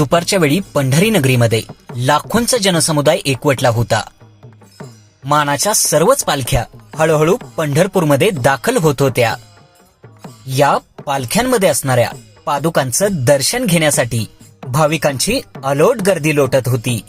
दुपारच्या वेळी पंढरी नगरीमध्ये लाखोंचा जनसमुदाय एकवटला होता. मानाच्या सर्वच पालख्या हळूहळू पंढरपूरमध्ये दाखल होत होत्या. या पालख्यांमध्ये असणाऱ्या पादुकांचं दर्शन घेण्यासाठी भाविकांची अलोट गर्दी लोटत होती.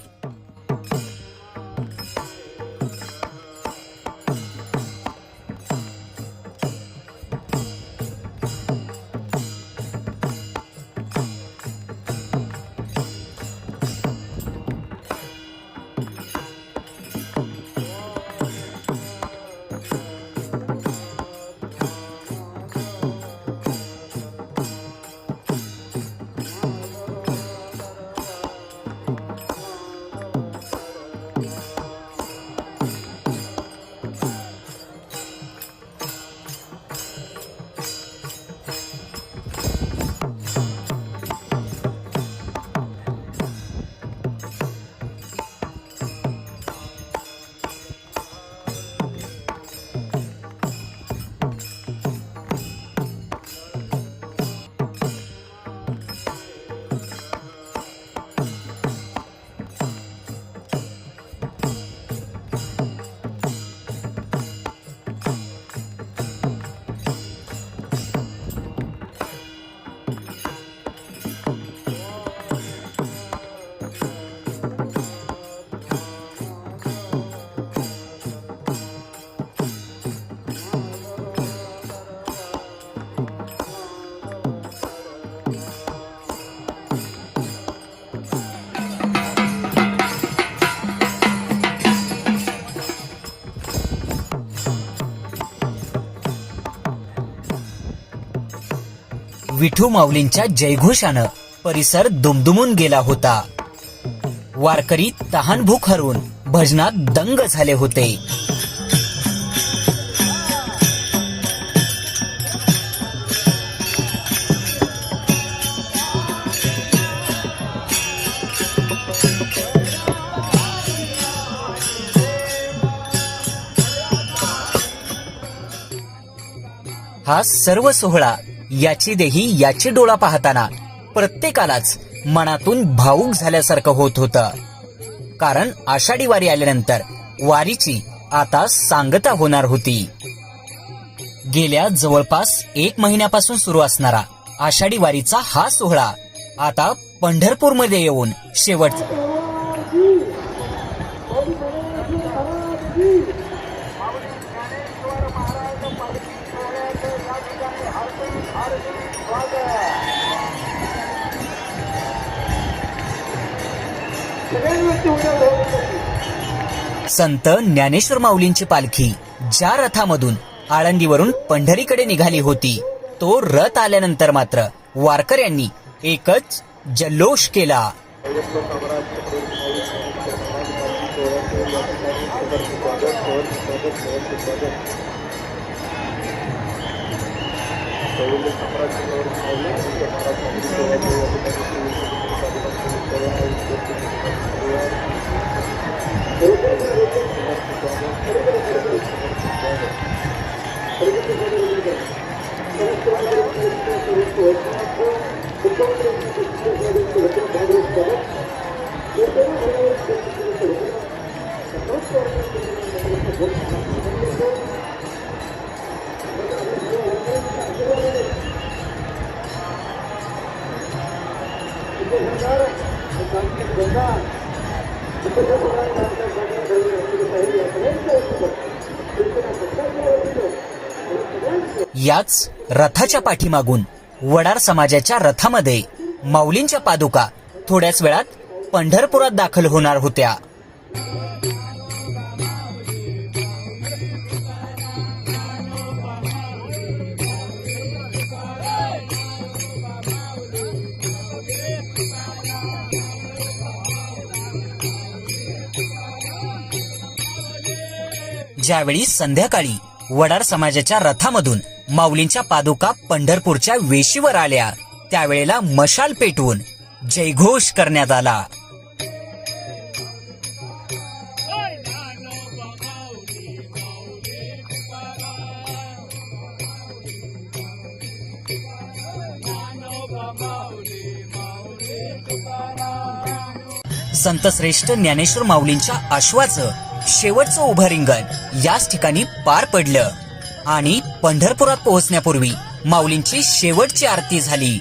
विठू माऊलींच्या जयघोषानं परिसर दुमदुमून गेला होता. वारकरी तहानभूक हरवून भजनात दंग झाले होते. हा सर्व सोहळा याची देही याची डोळा पाहताना प्रत्येकालाच मनातून भावूक झाल्यासारखं होत होतं. कारण आषाढी वारी आल्यानंतर वारीची आता सांगता होणार होती. गेल्या जवळपास एक महिन्यापासून सुरू असणारा आषाढी वारीचा हा सोहळा आता पंढरपूरमध्ये येऊन शेवट संत ज्ञानेश्वर माऊलींची पालखी ज्या रथामधून आळंदीवरून पंढरीकडे निघाली होती तो रथ आल्यानंतर मात्र वारकऱ्यांनी एकच जल्लोष केला. что вы можете направить на руководство, याच रथाच्या पाठीमागून वडार समाजाच्या रथामध्ये माऊलींच्या पादुका थोड्याच वेळात पंढरपुरात दाखल होणार होत्या. ज्यावेळी संध्याकाळी वडार समाजाच्या रथामधून माऊलींच्या पादुका पंढरपूरच्या वेशीवर आल्या. त्यावेळेला मशाल पेटवून जयघोष करण्यात आला. संतश्रेष्ठ ज्ञानेश्वर माऊलींच्या आश्वाचं शेवटचं उभं रिंगण याच ठिकाणी पार पडलं. आणि पंढरपुरात पोहोचण्यापूर्वी माऊलींची शेवटची आरती झाली.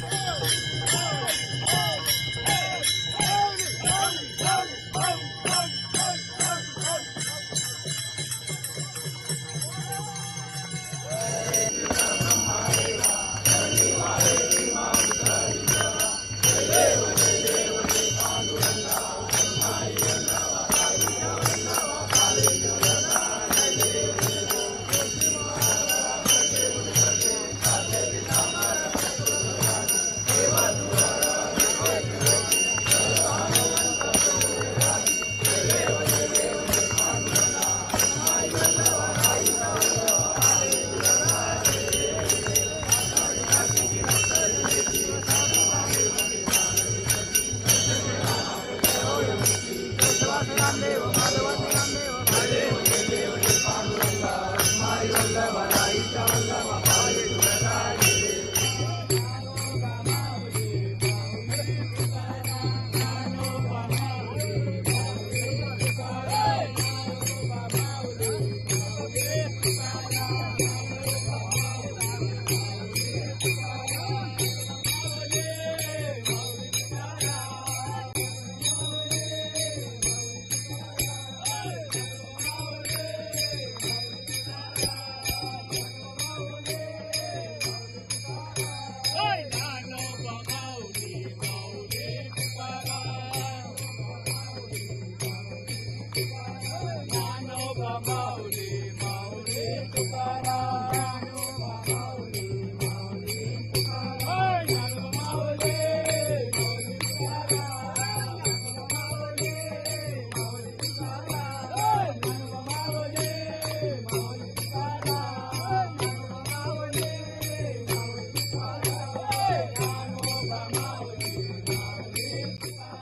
Bye.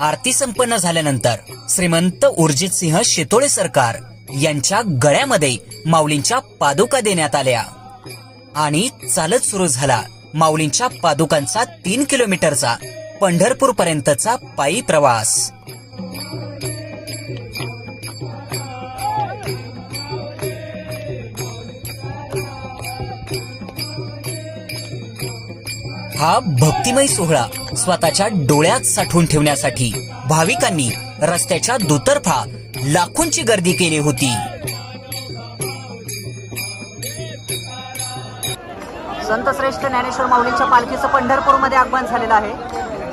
आरती संपन्न झाल्यानंतर श्रीमंत उर्जित सिंह शितोळे सरकार यांच्या गळ्यामध्ये माऊलींच्या पादुका देण्यात आल्या. आणि चालत सुरू झाला माऊलींच्या पादुकांचा तीन किलोमीटरचा पंढरपूर पर्यंतचा पायी प्रवास. हा भक्तिमय सोहळा स्वतःच्या डोळ्यात साठवून ठेवण्यासाठी भाविकांनी रस्त्याच्या दुतर्फा लाखोंची गर्दी केली होती. संतश्रेष्ठ ज्ञानेश्वर माऊलींच्या पालखीचं पंढरपूरमध्ये आगमन झालेलं आहे.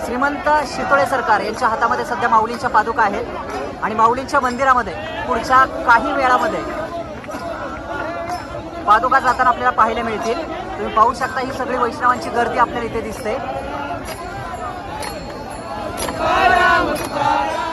श्रीमंत शितोळे सरकार यांच्या हातामध्ये सध्या माऊलींच्या पादुका आहेत आणि माऊलींच्या मंदिरामध्ये पुढच्या काही वेळामध्ये पादुका जाताना आपल्याला पाहायला मिळतील. तुम्ही पाहू शकता ही सगळी वैष्णवांची गर्दी आपल्याला इथे दिसते. Paramos, paramos.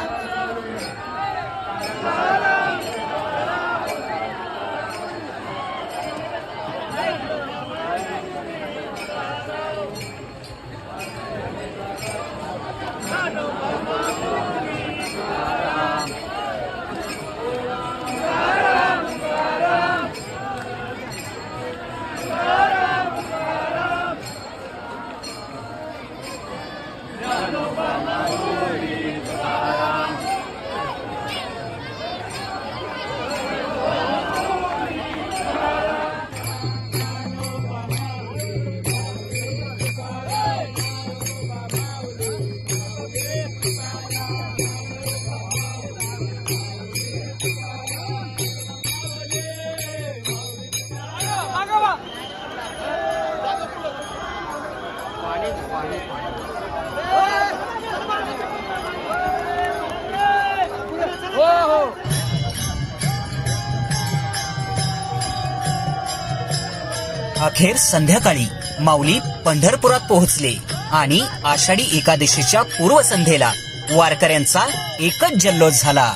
अखेर संध्याकाळी माऊली पंढरपुरात पोहोचले आणि आषाढी एकादशीच्या पूर्वसंध्येला वारकऱ्यांचा एकच जल्लोष झाला.